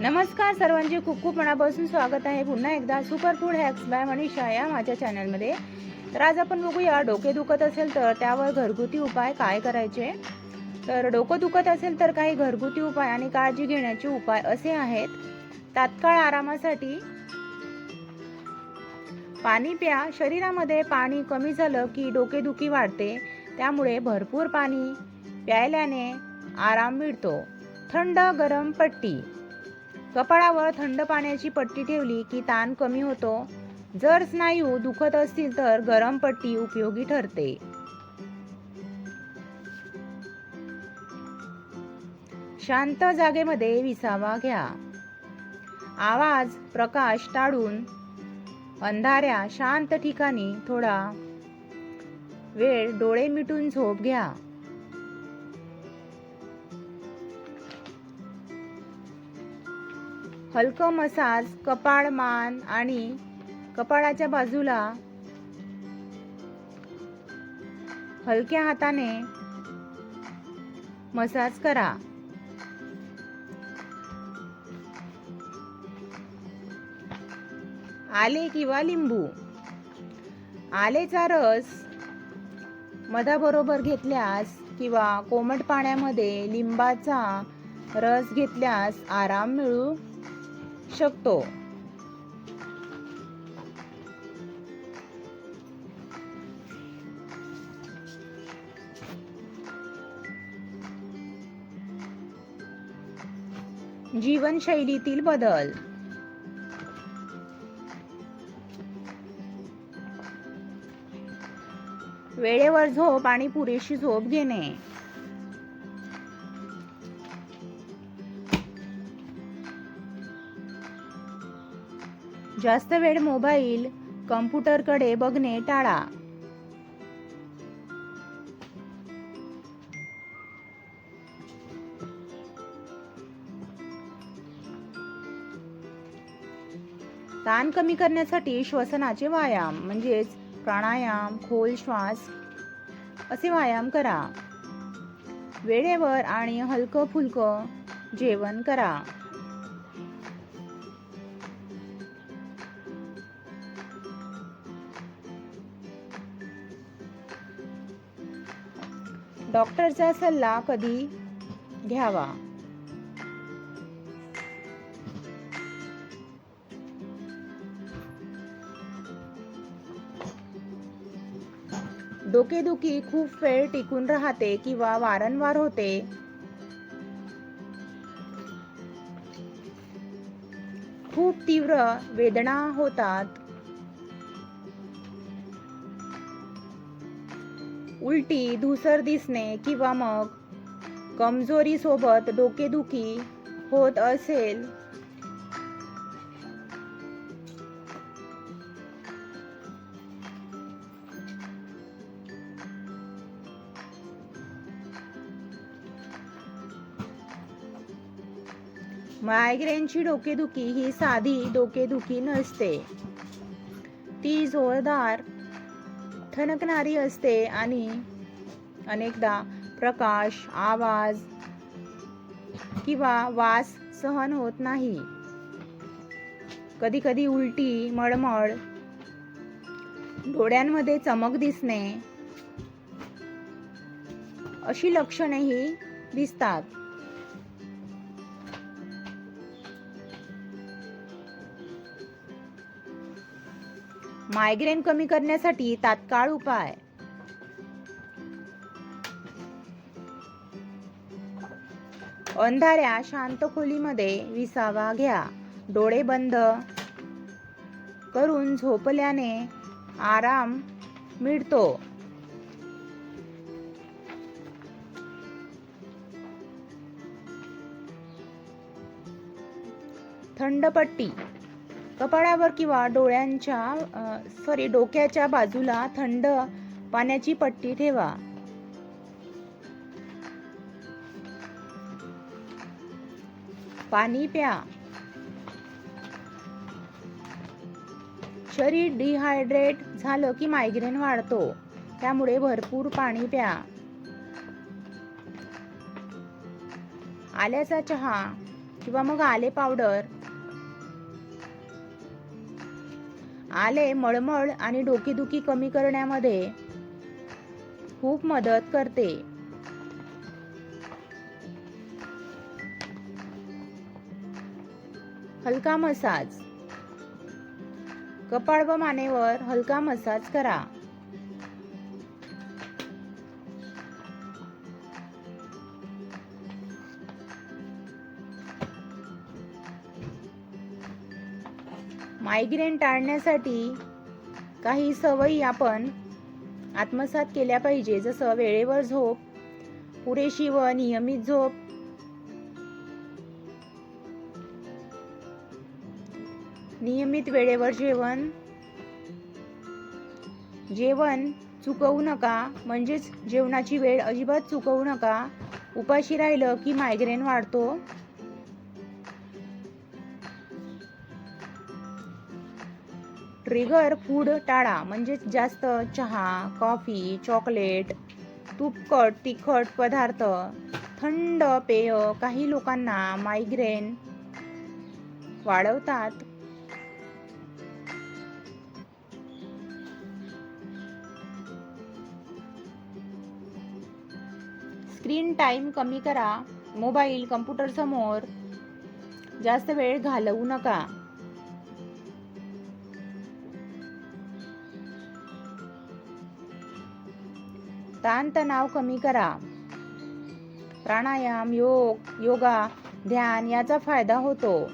नमस्कार सर्वांचे खूप खूप मनापासून स्वागत आहे. पुन्हा एकदा super food hacks by Manisha या माझ्या चॅनलमध्ये. तर आज आपण बघूया डोके दुखत असेल तर त्यावर घरगुती उपाय काय करायचे? तर डोकं दुखत असेल तर काही घरगुती उपाय आणि काळजी घेण्याचे उपाय असे आहेत. तात्काळ आरामासाठी पाणी प्या. शरीरामध्ये पाणी कमी झालं की डोकेदुखी वाढते. त्यामुळे भरपूर पाणी प्यायल्याने आराम मिळतो. थंड गरम पट्टी. कपाळावर थंड पाण्याची पट्टी ठेवली की ताण कमी होतो. जर स्नायू दुखत असतील तर गरम पट्टी उपयोगी ठरते. शांत जागेमध्ये विसावा घ्या. आवाज प्रकाश टाळून अंधाऱ्या शांत ठिकाणी थोडा वेळ डोळे मिटून झोप घ्या. हलकं मसाज कपाळ मान आणि कपाळाच्या बाजूला हलक्या हाताने मसाज करा. आले किंवा लिंबू? आलेचा रस मधाबरोबर घेतल्यास किंवा कोमट पाण्यामध्ये लिंबाचा रस घेतल्यास आराम मिळू शकतो. जीवनशैलीतील बदल. वेळेवर झोप आणि पुरेशी झोप घेणे. जास्त वेळ मोबाईल कम्प्युटरकडे बघणे टाळा. ताण कमी करण्यासाठी श्वसनाचे व्यायाम म्हणजेच प्राणायाम खोल श्वास असे व्यायाम करा. वेळेवर आणि हलकं फुलकं जेवण करा. डॉक्टरचा सल्ला कधी घ्यावा? डोकेदुखी खूप वेळ टिकून राहते किंवा वारंवार होते? खूप तीव्र वेदना होतात. उलटी धुसर दिसणे किंवा मग कमजोरी सोबत डोकेदुखी होत असेल. मायग्रेनची डोकेदुखी ही साधी डोकेदुखी नसते. ती जोरदार ठणकणारी असते आणि अनेकदा प्रकाश आवाज किंवा वास सहन होत नाही. कधी कधी उलटी मळमळ डोळ्यांमध्ये चमक दिसणे अशी लक्षणेही दिसतात. मायग्रेन कमी करण्यासाठी तात्काळ उपाय. अंधाऱ्या शांत खोलीमध्ये विसावा घ्या. डोळे बंद करून झोपल्याने आराम मिळतो. थंड पट्टी. कपाळावर किंवा डोळ्यांच्या सॉरी डोक्याच्या बाजूला थंड पाण्याची पट्टी ठेवा. पाणी प्या. शरीर डिहायड्रेट झालं की मायग्रेन वाढतो त्यामुळे भरपूर पाणी प्या. आल्याचा चहा किंवा मग आले पावडर आले मळमळ आणि डोकेदुखी कमी करण्यामध्ये खूप मदत करते. हलका मसाज. कपाळ व मानेवर हलका मसाज करा. मायग्रेन टाळण्यासाठी काही सवयी आपण आत्मसात केल्या पाहिजे. जसं वेळेवर झोप पुरेशी व नियमित झोप नियमित वेळेवर जेवण जेवण चुकवू नका. म्हणजेच जेवणाची वेळ अजिबात चुकवू नका. उपाशी राहिलं की मायग्रेन वाढतो. ट्रिगर फूड टाळा म्हणजेच जास्त चहा कॉफी चॉकलेट तुपकट तिखट पदार्थ थंड पेय काही लोकांना मायग्रेन वाढवतात. स्क्रीन टाइम कमी करा मोबाईल कम्प्युटर समोर जास्त वेळ घालवू नका. ताणतणाव कमी करा. प्राणायाम योग योगा ध्यान याचा फायदा होतो.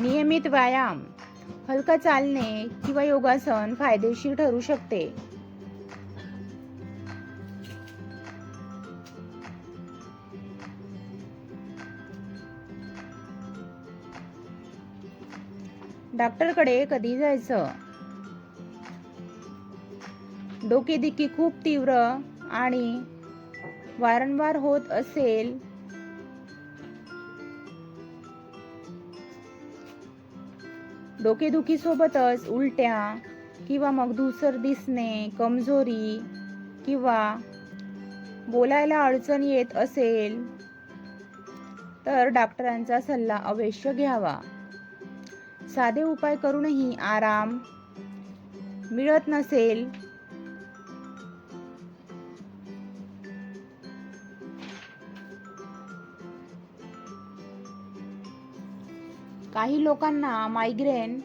नियमित व्यायाम हलकं चालणे किंवा योगासन फायदेशीर ठरू शकते. डॉक्टरकडे कधी जायचं? डोकेदुखी खूप तीव्र आणि वारंवार होत असेल. डोकेदुखी सोबतच उलट्या किंवा मग धुसर दिसणे कमजोरी किंवा बोलायला अडचण येत असेल तर डॉक्टरांचा सल्ला अवश्य घ्यावा. साधे उपाय करूनही आराम मिळत नसेल. काही लोकांना मायग्रेन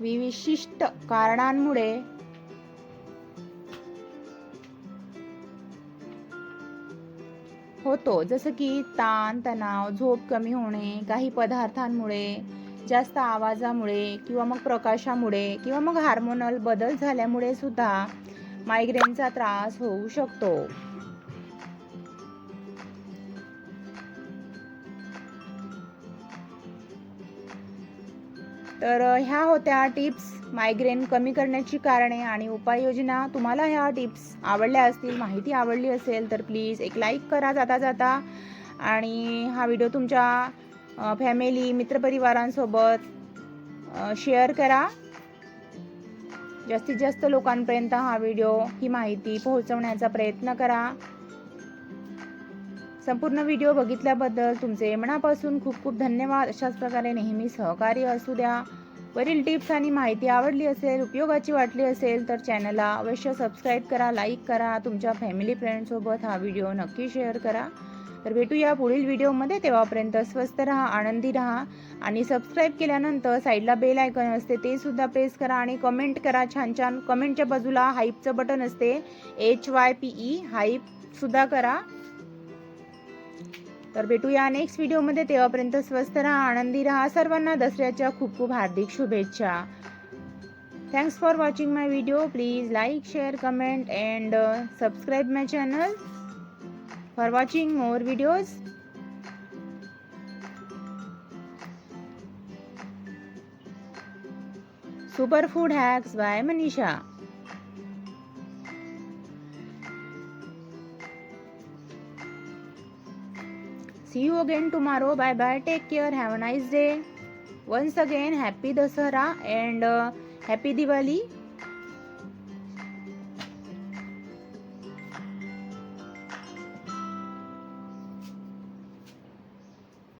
विशिष्ट कारणांमुळे होतो. जसं की ताण तणाव झोप कमी होणे काही पदार्थांमुळे जास्त आवाजामुळे किंवा मग प्रकाशामुळे किंवा मग हार्मोनल बदल झाल्यामुळे सुद्धा मायग्रेनचा त्रास होऊ शकतो. तर ह्या होत्या टिप्स. मायग्रेन कमी करण्याची कारणे आणि उपाययोजना. तुम्हाला ह्या टिप्स आवडल्या असतील माहिती आवडली असेल तर प्लीज एक लाईक करा जाता जाता. आणि हा व्हिडिओ तुमच्या फॅमिली मित्रपरिवारांसोबत शेअर करा. जास्तीत जास्त लोकांपर्यंत हा व्हिडिओ ही माहिती पोहोचवण्याचा प्रयत्न करा. संपूर्ण व्हिडिओ बघितल्याबद्दल तुमचे मनापासून खूप खूप धन्यवाद. अशाच प्रकारे नेहमी सहकार्य असू द्या. वरील टिप्स आणि माहिती आवडली असेल उपयोगाची वाटली असेल तर चॅनलला अवश्य सबस्क्राईब करा लाईक करा तुमच्या फॅमिली फ्रेंडसोबत हा व्हिडिओ नक्की शेअर करा. तर भेटूया पुढील व्हिडिओमध्ये. तेव्हापर्यंत स्वस्त राहा आनंदी राहा आणि सबस्क्राईब केल्यानंतर साईडला बेल आयकॉन असते ते सुद्धा प्रेस करा आणि कमेंट करा छान छान. कमेंटच्या बाजूला हाईपचं बटन असते. H Y P E hype सुद्धा करा. तर भेटूया नेक्स्ट व्हिडिओमध्ये तेव्हापर्यंत स्वस्त राहा आनंदी राहा. सर्वांना दसऱ्याच्या खूप खूप हार्दिक शुभेच्छा. Thanks for watching my video please like share comment and subscribe my channel for watching more videos super food hacks by Manisha see you again tomorrow bye bye take care have a nice day once again happy Dussehra and happy Diwali